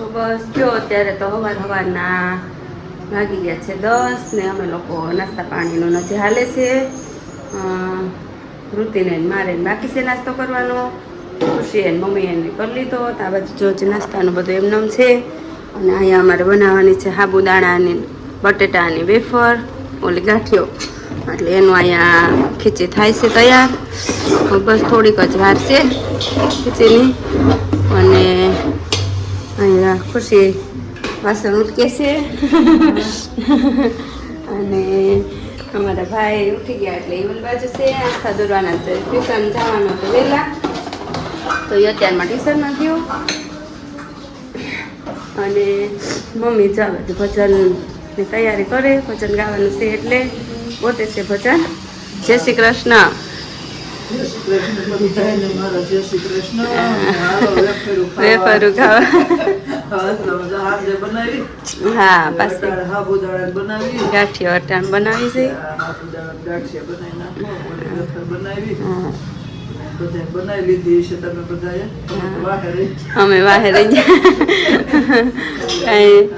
તો બસ, જો અત્યારે તો હવાર હવારના વાગી ગયા છે દસ ને અમે લોકો નાસ્તા પાણીનો નજે હાલે છે. વૃત્તિને મારે બાકી છે નાસ્તો કરવાનો. ખુશી એને મમ્મી એને કરી લીધો આ બાજુ જો જે નાસ્તાનું બધું એમનેમ છે. અને અહીંયા અમારે બનાવવાની છે સાબુદાણાની બટેટાની વેફર, ઓલી ગાંઠિયો. એટલે એનું અહીંયા ખીચી થાય છે તૈયાર. બસ થોડીક જ વાર છે ખીચીની. અને અહીંયા ખુશી વાસણ ઉટકે છે અને અમારા ભાઈ ઉઠી ગયા એટલે ઓલી બાજુ છે આસ્થા દોરવાના છે ટ્યુશન જવાનું તો વહેલા તો એ અત્યારમાં ટ્યુશનમાં ગયો અને મમ્મી ચાલે છે ભજનની તૈયારી કરે ભજન ગાવાનું છે એટલે પોતે છે ભજન જય શ્રી કૃષ્ણ જય શ્રી. હા, પાછી બટાટા સાબુદાણા બનાવી છે બનાવી લીધી તમે બધાએ હા. વાહે રહી અમે કાંઈ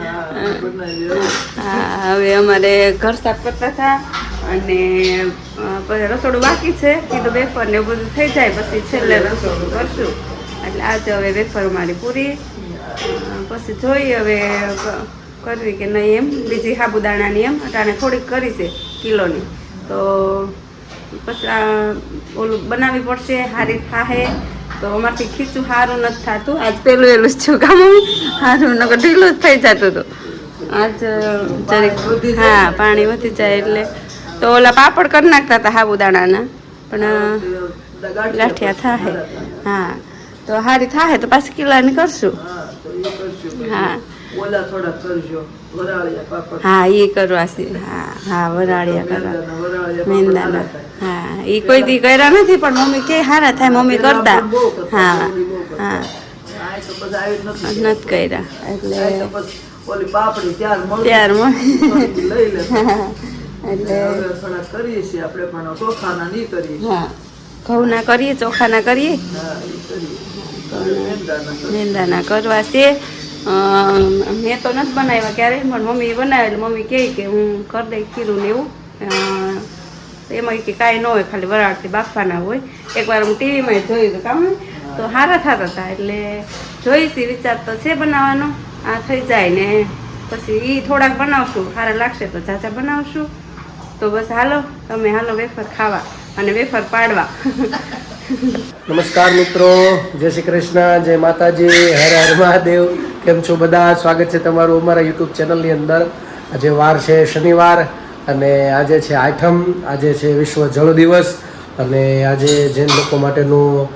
હવે અમારે ઘર સાફ કરતા હતા અને પછી રસોડું બાકી છે. કીધું વેફર ને એવું બધું થઈ જાય પછી છેલ્લે રસોડું કરશું. એટલે આજે હવે વેફર મારી પૂરી. પછી જોઈએ હવે કરવી કે નહીં એમ. બીજી સાબુદાણાની એમ. અટાણે થોડીક કરી છે કિલોની. તો પછી આ ઓલું બનાવવી પડશે સારી થાહે. તો અમારથી ખીચું સારું નથી થતું. આજ પેલું એલું જ છું કામ સારું નકર ઢીલું જ થઈ જતું હતું. આજ જરીક હા પાણી વધી જાય એટલે તો ઓલા પાપડ કરી નાખતા હતા સાબુદાણાના પણ ગાંઠિયા થાય હા. તો હારી થાય તો પાછી કિલ્લાની કરશું. હા કરશું હા. ઓલા થોડા કરજો. હા એ કરવા છે. હા હા વરાળિયા કરવા. મેંદાના. હા એ કોઈ દી કર્યા નથી પણ મમ્મી કે સારા થાય મમ્મી કરતા. હા. હા. નથી કર્યા એટલે. ત્યાર મળી. એટલે કરીએ છીએ આપણે પણ ચોખાના નહીં કરીએ હા. ઘઉંના કરીએ ચોખાના કરીએ? મેંદાના કરવા છે. મેં તો નથી બનાવ્યા ક્યારેય પણ મમ્મી બનાવેલું. મમ્મી કહે કે હું કરી દઈ ખીરું ને એવું. એમાં કે કાંઈ ન હોય ખાલી વરાળથી બાફવાના હોય. એકવાર હું ટીવીમાં જોયું હતું કામ તો સારા થતા હતા. એટલે જોઈશી વિચાર તો છે બનાવવાનો. આ થઈ જાય ને પછી એ થોડાક બનાવશું. સારા લાગશે તો ચાચા બનાવશું. તો બસ હાલો, તમે હાલો વેફર ખાવા અને વેફર પાડવા. નમસ્કાર મિત્રો, જય શ્રી કૃષ્ણ, જય માતાજી, હર હર મહાદેવ. કેમ છો બધા? સ્વાગત છે તમારું અમારા યુટ્યુબ ચેનલની અંદર. આજે વાર છે શનિવાર અને આજે છે આઠમ, આજે છે વિશ્વ જળ દિવસ અને આજે જૈન લોકો માટેનું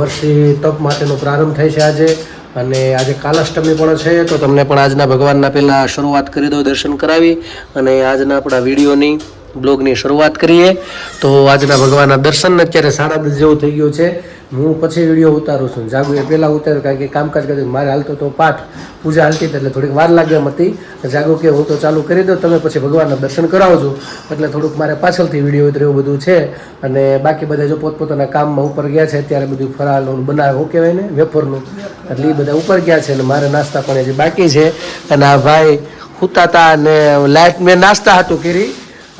વર્ષી તપ માટેનો પ્રારંભ થાય છે આજે. અને આજે કાલાષ્ટમી પણ છે, તો તમને પણ આજના ભગવાનના પહેલાં શરૂઆત કરી દો દર્શન કરાવી. અને આજના આપણા વિડીયોની, બ્લોગની શરૂઆત કરીએ. તો આજના ભગવાનના દર્શન અત્યારે સાડા દસ જેવું થઈ ગયું છે. હું પછી વીડિયો ઉતારું છું. જાગુ એ પહેલાં ઉતાર્યું કારણ કે કામકાજ કર્યું મારે હાલતો તો પાઠ, પૂજા હાલતી એટલે થોડીક વાર લાગે એમ હતી. જાગુ કે હું તો ચાલુ કરી દઉં, તમે પછી ભગવાનના દર્શન કરાવજો. એટલે થોડુંક મારે પાછળથી વીડિયો ઉતરે બધું છે. અને બાકી બધા જો પોતપોતાના કામમાં ઉપર ગયા છે, અત્યારે બધું ફરાળનું બનાવે, શું કહેવાય ને વેફરનું. એટલે એ બધા ઉપર ગયા છે અને મારે નાસ્તા પણ હજી બાકી છે. અને આ ભાઈ હુતા હતા અને લાઈટ મેં નાસ્તા હતું કરી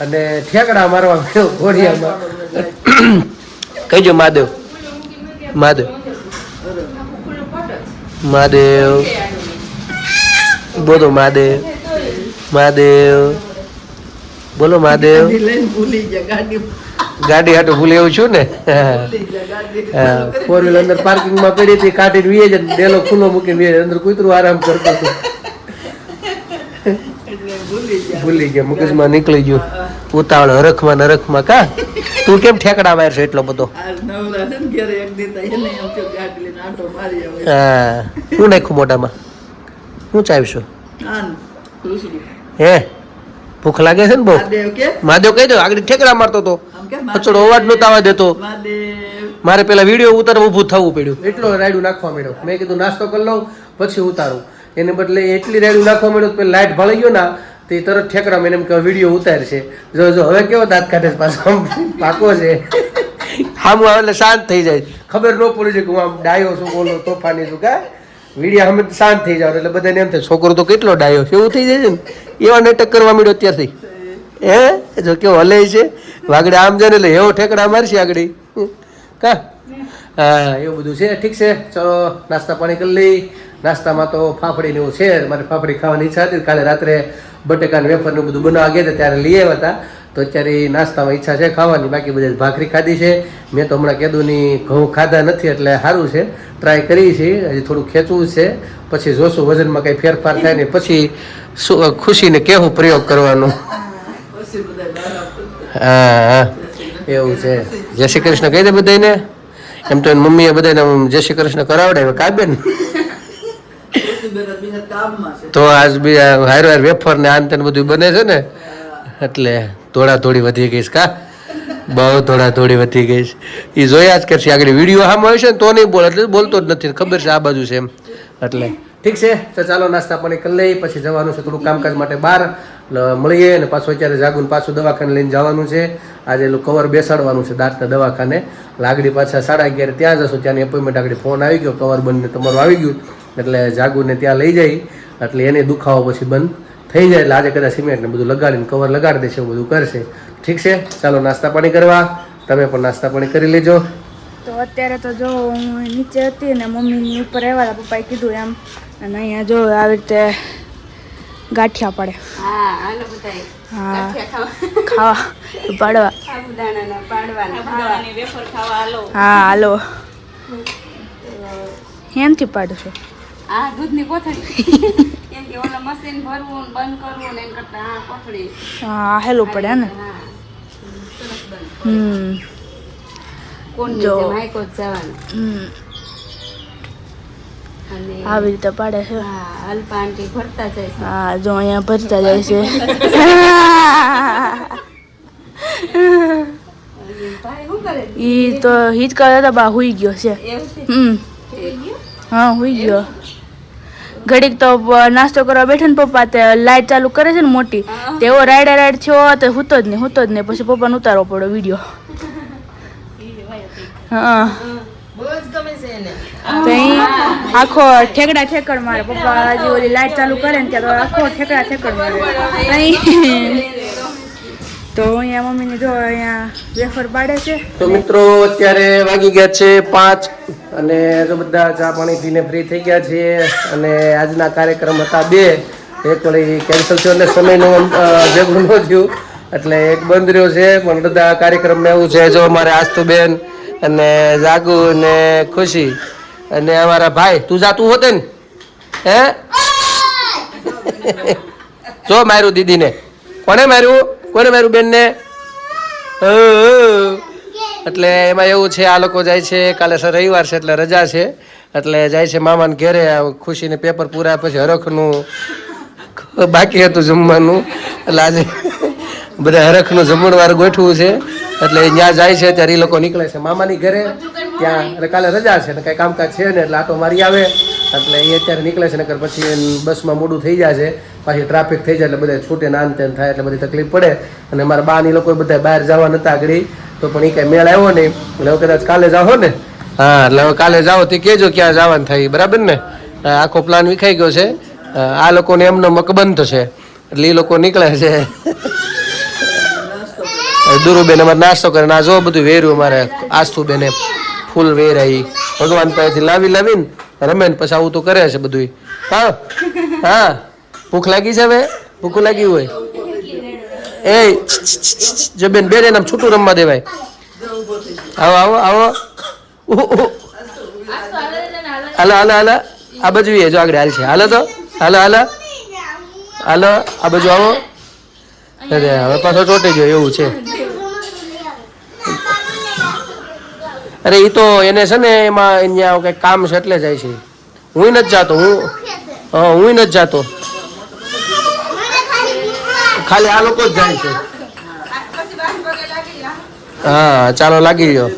અને ઠેકડા મારવા ગયો ઘોડિયામાં. કહીજો મહાદેવ. મહાદેવ મહાદેવ બોલો મહાદેવ મહાદેવ બોલો મહાદેવ ગાડી હાટું ભૂલી એવું છું ને? ફોર વ્હીલર અંદર પાર્કિંગમાં પડી હતી કાઢીને વીએ જ ડેલો ખુલ્લો મૂકીને વીએ અંદર કૂતરું આરામ કરતું હતું. ભૂલી ગયા. મુકેશમાં નીકળી ગયું. ઉતાવળ હરખમાં નરખમાં કા? તું કેમ ઠેકડા મારશો એટલો બધો? હા. શું નાખ્યું મોઢામાં? શું ચાવીશું? હે? ભૂખ લાગે છે ને બહુ? મહાદેવ કહી દો આગળ ઠેકડા મારતો તો આમ કે અચડો અવાજ નહોતો આવવા દેતો. મારે પેલા વીડિયો ઉતારવા ઊભું થવું પડ્યું. એટલો રાયડું નાખવા મળ્યો મેં કીધું નાસ્તો કરી લઉં પછી ઉતારું. એને બદલે એટલી રાયડું નાખવા મળ્યું પેલા લાઈટ ભળી ગયો ના તે તરત ઠેકરા મેં એમ કે વીડિયો ઉતારશે. જો જો હવે કેવો દાંત કાઢે પાછો? પાકો છે. આમ આવે એટલે શાંત થઈ જાય. ખબર ન પડી છે કે હું આમ ડાયો છું બોલો તોફાની છું કા? વિડીયા અમે શાંત થઈ જાવ એટલે બધાને એમ થાય છોકરો તો કેટલો ડાયો છે? એવું થઈ જાય છે ને. એવા નાટક કરવા માંડ્યો અત્યારથી. હે? જો કેવો હલે છે. વાગડે આમ જાય ને એટલે એવો ઠેકડા મારશે આગળ. કા? હા એવું બધું છે ઠીક છે. ચલો નાસ્તા પાણી કરી લઈ. નાસ્તામાં તો ફાફડી ને એવું છે મારે ફાફડી ખાવાની ઈચ્છા હતી. કાલે રાત્રે બટેકા ને વેફર ને બધું બનાવવા ગયા હતા ત્યારે લઈ આવ્યા હતા. તો અત્યારે નાસ્તામાં ઈચ્છા છે ખાવાની. બાકી બધા ભાખરી ખાધી છે. મેં તો હમણાં કેદુની ઘઉં ખાધા નથી એટલે સારું છે. ટ્રાય કરી છે હજી થોડું ખેંચવું છે. પછી જોશું વજનમાં કંઈ ફેરફાર થાય ને પછી ખુશીને કેવું પ્રયોગ કરવાનો. હા હા. એવું છે. જય શ્રી કૃષ્ણ કહી દે બધાને એમ તો મમ્મીએ બધાને જય શ્રી કૃષ્ણ કરાવડે કાબે ને તો આજ બી હાર હાર વેફર ને આન તેને બધું બને છે ને, એટલે થોડા થોડી વધી ગઈ કા? બહુ ધોળા થોડી વધી ગઈ છે. એ જોયા જ કરશે. આગળ વીડિયો સામે છે ને તો નહીં બોલે, એટલે બોલતો જ નથી ખબર છે આ બાજુ છે એમ. એટલે ઠીક છે? તો ચાલો નાસ્તા પાણી કરી લઈએ, પછી જવાનું છે થોડું કામકાજ માટે બહાર. મળીએ અને પાછું અત્યારે જાગુન પાછું દવાખાને લઈને જવાનું છે. આજે એનું કવર બેસાડવાનું છે દાંતના દવાખાને. લાગડી પાછા સાડા અગિયારે ત્યાં જશું. ત્યાંની એપોઇન્ટમેન્ટ આગળ ફોન આવી ગયો. કવર બંધ તમારું આવી ગયું. એટલે જાગુને ત્યાં લઈ જઈ. એટલે એને દુખાવો પછી બંધ થઈ જાય. એટલે આજે કદાચ સિમેન્ટ ને બધું લગાડીને કવર લગાડી દેશે, એવું બધું કરશે. ઠીક છે? ચાલો નાસ્તા પાણી કરવા. તમે પણ નાસ્તા પાણી કરી લેજો. તો અત્યારે તો જો હું નીચે હતી ને મમ્મીની ઉપર આવ્યા પપ્પાએ કીધું એમ. અને અહીંયા જો આવી રીતે ગાંઠિયા પડે. હા હા. ગાંઠિયા ખાવા. ખાવા. પાડવા. હા હાલો. હેમથી પાડું છું. આ દૂધની કોથળી. કેમ કે ઓલા મશીન ભરવું બંધ કરવું ને એના કરતા આ કોથળી. હા હેલું પડે ને? હમ. કોણ જો. જવાનું. હમ. આવી રીતે પાડે છે. હા અલ્પા આંટી જાય છે. હા જો અહીંયા ભરતા જાય છે. ઈ તો હિત કરે? તો બા હુઈ ગયો છે. હમ. હા હુઈ ગયો. ઘડીક તો નાસ્તો કરવા બેઠે ને પપ્પા તે લાઈટ ચાલુ કરે છે ને મોટી તેવો રાઈડે રાઈડ થયો તો હૂતો જ નહીં હૂતો જ નહીં. પછી પપ્પાને ઉતારવો પડ્યો વીડિયો. હા. તો આખો ઠેકડા ઠેકડ મારે. પપ્પા હજી ઓલી લાઈટ ચાલુ કરે ને ત્યાં આખો ઠેકડા ઠેકડ મારે. તઈ તો અહીંયા મમ્મીની જો અહીંયા વેફર પાડે છે. તો મિત્રો અત્યારે વાગી ગયા છે પાંચ અને જો બધા ચા પાણી પીને ફ્રી થઈ ગયા છે અને આજના કાર્યક્રમ હતા બે. એક વળી કેન્સલ થયો અને સમયનું ભેગું ન થયું. એટલે એક બંધ રહ્યો છે, પણ બધા કાર્યક્રમમાં એવું છે, જો અમારે આસ્તુબેન અને જાગુ અને ખુશી અને અમારા ભાઈ, તું જાતું હોતે ને. હે? જો માર્યું દીદીને. કોને માર્યું? કોને માર્યું બેનને. એટલે એમાં એવું છે, આ લોકો જાય છે, કાલે સર રવિવાર છે, એટલે રજા છે. એટલે જાય છે મામાને ઘેરે ખુશીને પેપર પૂરા, પછી હરખનું બાકી હતું જમવાનું. એટલે આજે બધા હરખનું જમણવાર ગોઠવું છે. એટલે ત્યાં જાય છે ત્યારે એ લોકો નીકળે છે. મામાની ઘરે ત્યાં એટલે કાલે રજા છે ને કાંઈ કામકાજ છે ને એટલે આટો મારી આવે. એટલે એ અત્યારે નીકળે છે નકર પછી બસમાં મોડું થઈ જાય છે. પાછી ટ્રાફિક થઈ જાય એટલે બધા છૂટે નાન તેન થાય એટલે બધી તકલીફ પડે. અને મારા બા ની લોકો બધા બહાર જવા નતા આગળ તો પણ એ કાંઈ મેળ આવ્યો નહીં. એટલે હવે કદાચ કાલે જાઓ ને? હા એટલે હવે કાલે જાઓ તે કહેજો ક્યાં જવાનું થાય બરાબર ને? આખો પ્લાન વિખાઈ ગયો છે. આ લોકોને એમનો મકબંધ છે. એટલે એ લોકો નીકળે છે. દુરુબેન અમારે નાસ્તો કરે ના જો બધું વેર્યું અમારે આસ્તુબેને ફૂલ વેરાઈ. ભગવાન પાસેથી લાવી લાવીને રમે ને પછી આવું તો કરે છે બધું હા? હા? ભૂખ લાગી છે હવે? ભૂખ લાગી હોય? એ, જો બેન બેન આમ છૂટું રમવા દેવાય. આવો આવો આવો. હાલો હાલો હાલો. આ બાજુ જો આગળ હાલ છે. હાલો તો. હાલો હાલો. હાલો, આ બાજુ આવો. અરે, હવે પાછો ચોટી ગયો, એવું છે. અરે એ તો એને છે ને એમાં અહીંયા કંઈક કામ છે એટલે જાય છે. હું નથી જાતો, હું હા હું નથી જાતો. ખાલી આ લોકો જ જાય છે. હા, ચાલો, લાગી ગયો.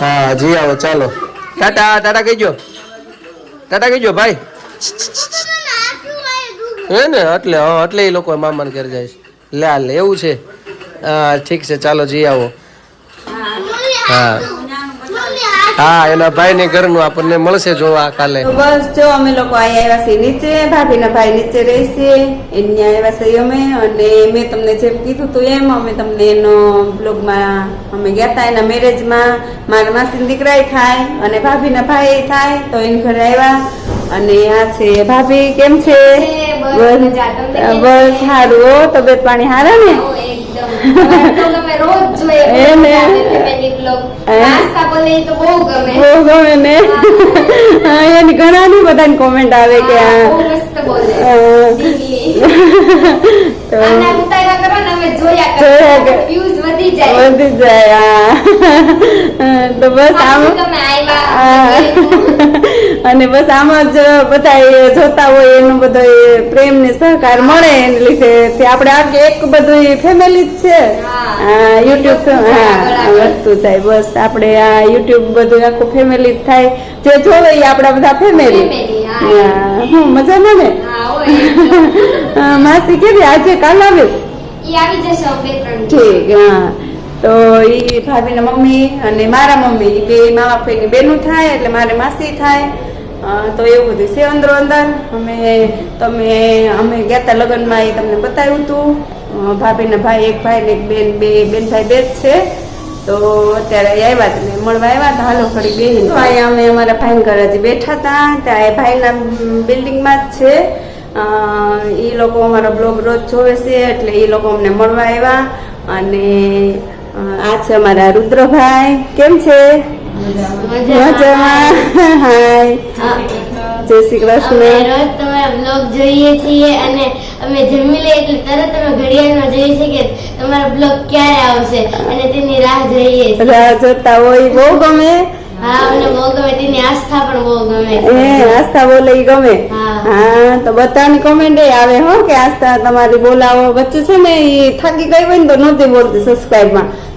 હા, જી આવો, ચાલો. ટાટા ટાટા કહીજો. ટાટા કહીજો, ભાઈ. હે ને? એટલે, હા, એટલે એ લોકો મામાને ઘરે જાય છે. લે લે, એવું છે. હા, ઠીક છે, ચાલો જઈ આવો. હા. હા, એના ભાઈની ઘરનું આપણને મળશે જોવા કાલે. બસ, જો અમે લોકો અહીંયા આવ્યા છીએ નીચે, ભાભીના ભાઈ નીચે રહેશે એને આવ્યા છીએ અમે. અને મેં તમને જેમ કીધું હતું એમ, અમે તમને એનો બ્લોગમાં અમે ગયા હતા એના મેરેજમાં મારા માસી દીકરાય થાય, અને ભાભીના ભાઈ થાય, તો એની ઘરે આવ્યા. અને આ છે, ભાભી, કેમ છે? બસ બસ સારું હો તબિયત પાણી સારા ને? ઘણાની બધાની કોમેન્ટ આવે કે વધી જાય. તો બસ આમ. અને બસ આમ જ બધા જોતા હોય એનું બધો એ પ્રેમ ને સહકાર મળે એને લીધે. આપણે આખી એક બધું ફેમિલી જ છે. યુટ્યુબ હા વસ્તુ થાય. બસ આપણે આ યુટ્યુબ બધું આખું ફેમિલી જ થાય. જે જોવે એ આપણા બધા ફેમિલી હા. હું. મજામાં ને માસી કેવી? આજે કાલ આવે. ઠીક હા. તો એ ભાભીના મમ્મી અને મારા મમ્મી બે મામા ફઈની બેનું થાય એટલે મારે માસી થાય. તો એવું બધું છે અંદરો અંદર. અમે, તમે, અમે ગયા હતા લગ્નમાં એ તમને બતાવ્યું હતું ભાભીના ભાઈ, એક ભાઈ ને એક બેન, બે, બેન ભાઈ બે જ છે. તો અત્યારે આવ્યા તમે મળવા આવ્યા હતા હાલો ફરી બે ભાઈ અમે અમારા ભાઈ ઘરે જ બેઠા હતા ત્યાં એ ભાઈના બિલ્ડિંગમાં જ છે. એ લોકો અમારો બ્લોગ રોજ જોવે છે, એટલે એ લોકો અમને મળવા આવ્યા અને આ છે અમારા રુદ્રભાઈ. કેમ છે? મજામાં. હાય. જય શ્રી કૃષ્ણ. રોજ તમારા બ્લોગ જોઈએ છીએ અને અમે જમી લઈએ એટલે તરત અમે ઘડિયાળમાં જોઈએ છીએ કે તમારો બ્લોગ ક્યારે આવશે અને તેની રાહ જોઈએ છીએ. રાહ જોતા હોય. બહુ ગમે? હા અમને બહુ ગમે. તેની આસ્થા પણ બહુ ગમે એ આસ્થા બોલે ઈ ગમે. હા. તો બધાની કોમેન્ટ આવે હો કે આસ્થા તમારી બોલાવો. વચ્ચે છે ને એ થાકી ગઈ હોય ને તો નહોતી બોલતી સબસ્ક્રાઇબ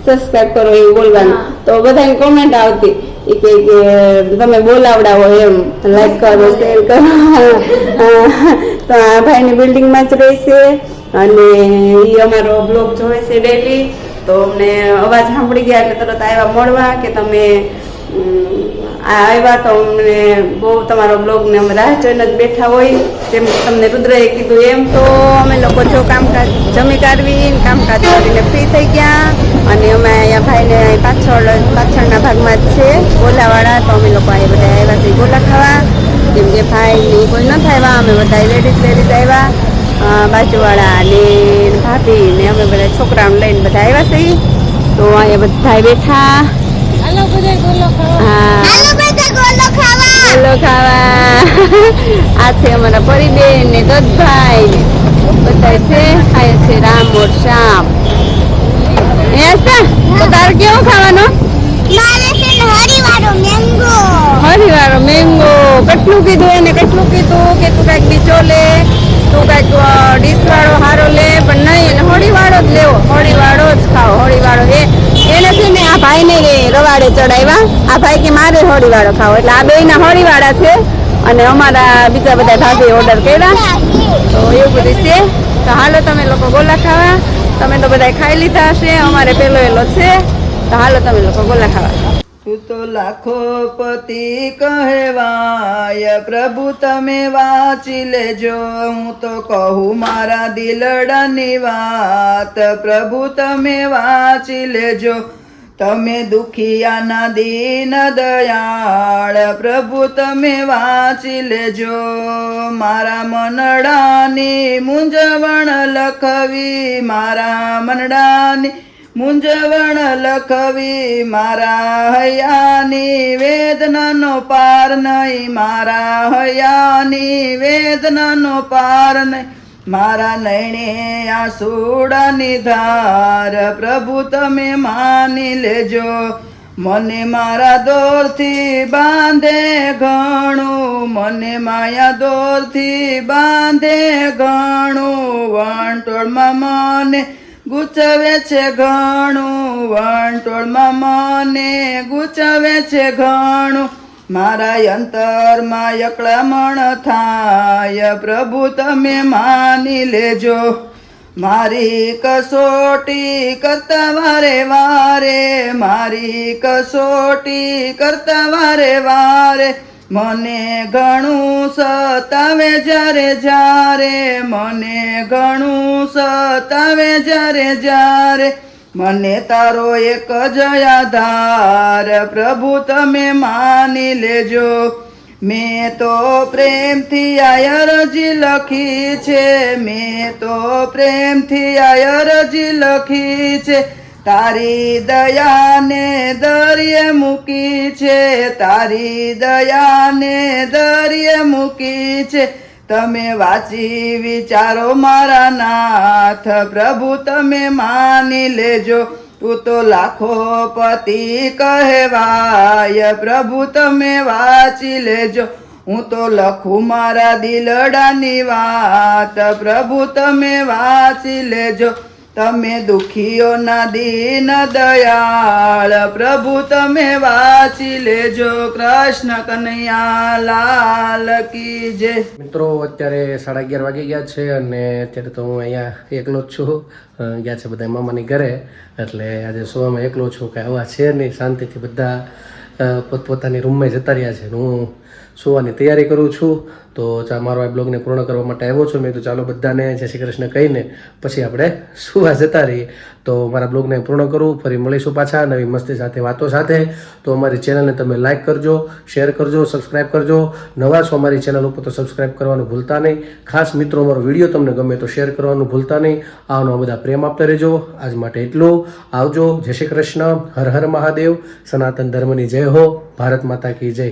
માં સબસ્ક્રાઇબ કરો એવું બોલવાનું. તો બધાની કોમેન્ટ આવતી. એ કે કે તમે બોલાવડાવો એમ. લાઈક કરો શેર કરો. તો આ ભાઈની બિલ્ડિંગમાં જ રહેશે. અને એ અમારો બ્લોગ જોવે છે ડેલી તો અમને અવાજ સાંભળી ગયા એટલે તરત આવ્યા મળવા કે તમે આવ્યા તો અમને બહુ તમારો બ્લોગ ને અમે રાહ જોઈને જ બેઠા હોય, જેમ તમને રુદ્રએ કીધું એમ, તો અમે લોકો જો કામકાજ જમી કાઢવી કામકાજ કરીને ફ્રી થઈ ગયા. અને અમે અહીંયા ભાઈને પાછળ, પાછળના ભાગમાં જ છે, ગોલાવાળા, તો અમે લોકો અહીં બધા આવ્યા છે ગોલા ખાવા. કેમ કે ભાઈ ને કોઈ ન થાય અમે બધા લેડીઝ લેડીઝ આવ્યા. બાજુવાળા ને ભાભી ને અમે બધા છોકરાઓને લઈને બધા આવ્યા છીએ. તો અહીંયા બધા બેઠા. હા. ગોલો ખાવા. આ છે અમારા પરિબેન ને દત્તભાઈ. ને બધા છે રામ ઓર શ્યામ. એ તો તારે કેવો ખાવાનો? હરીવાળો મેંગો કેટલું કીધું એને કેટલું કીધું કે તું કાંઈક બીજો લે તું કાંઈક ડીશ વાળો હારો લે પણ નહીં એને હોળી વાળો જ લેવો. હોળી વાળો જ ખાઓ હોળી વાળો એ. એને છે ને આ ભાઈને રવાડે ચડાવ્યા. આ ભાઈ કે મારે હોળી વાળો ખાવો. એટલે આ બેયના હોળી વાળા છે. અને અમારા બીજા બધા ભાભી ઓર્ડર કર્યા. તો એવું બધું છે. તો હાલો તમે લોકો ગોલા ખાવા. તમે તો બધા ખાઈ લીધા હશે. અમારે પેલો એલો છે. તો હાલો તમે લોકો ગોલા ખાવા. તું તો લાખો પતિ કહેવાય, પ્રભુ તમે વાંચી લેજો. હું તો કહું મારા દિલડાની વાત, પ્રભુ તમે વાંચી લેજો. તમે દુખિયાના દીન દયાળ, પ્રભુ તમે વાંચી લેજો. મારા મનડાની મૂંઝવણ લખવી, મારા મનડાની મૂંઝવણ લખવી મારા હૈયાની વેદનાનો પાર નહીં મારા હૈયાની વેદનાનો પાર નહીં મારા નૈણે આ સુડાની ધાર પ્રભુ તમે માની લેજો. મને મારા દોરથી બાંધે ઘણું, મને માયા દોરથી બાંધે ઘણું. વણટોળમાં મને ગુચવે છે ઘણું વંટોળમાં મને ગુચવે છે ઘણું. મારા અંતરમાં અકળામણ થાય, પ્રભુ તમે માની લેજો. મારી કસોટી કરતા વારે વારે, મારી કસોટી કરતા વારે વારે. મને ઘણું સતાવે જ્યારે જ્યારે. મને ઘણું સતાવે જ્યારે જ્યારે. મને તારો એક જ આધાર પ્રભુ તમે માની લેજો. મેં તો પ્રેમથી આ અરજી લખી છે. મેં તો પ્રેમથી આ અરજી લખી છે. તારી દયાને દરિયે મૂકી છે, તારી દયાને દરિયે મૂકી છે. તમે વાંચી વિચારો મારા નાથ, પ્રભુ તમે માની લેજો. તું તો લાખો પતિ કહેવાય, પ્રભુ તમે વાંચી લેજો. હું તો લખું મારા દિલડાની વાત, પ્રભુ તમે વાંચી લેજો. તમે દુખીઓના દીન દયાળ, પ્રભુ તમે વાંચી લેજો કૃષ્ણ કનૈયા લાલ કી જય. મિત્રો, અત્યારે સાડા અગિયાર વાગી ગયા છે અને અત્યારે તો હું અહીંયા એકલો જ છું. ગયા છે બધા મામાની ઘરે. એટલે આજે સોમાં એકલો છું કે આવા છે નહીં. શાંતિથી બધા પોતપોતાની રૂમમાં જતા રહ્યા છે. હું સુવાની તૈયારી કરું છું. તો ચા, મારો આ બ્લોગને પૂર્ણ કરવા માટે આવ્યો છું. મેં તો ચાલો બધાને જય શ્રી કૃષ્ણ કહીને પછી આપણે સુવા જતા રહીએ. તો મારા બ્લોગને પૂર્ણ કરું. ફરી મળીશું પાછા નવી મસ્તી સાથે, વાતો સાથે. તો અમારી ચેનલને તમે લાઇક કરજો શેર કરજો સબસ્ક્રાઇબ કરજો. નવા છો અમારી ચેનલ ઉપર તો સબસ્ક્રાઇબ કરવાનું ભૂલતા નહીં. ખાસ મિત્રો, અમારો વીડિયો તમને ગમે તો શેર કરવાનું ભૂલતા નહીં. આવનો બધા પ્રેમ આપતા રહેજો. આજ માટે એટલું. આવજો. જય શ્રી કૃષ્ણ. હર હર મહાદેવ. સનાતન ધર્મની જય હો ભારત માતા કી જય.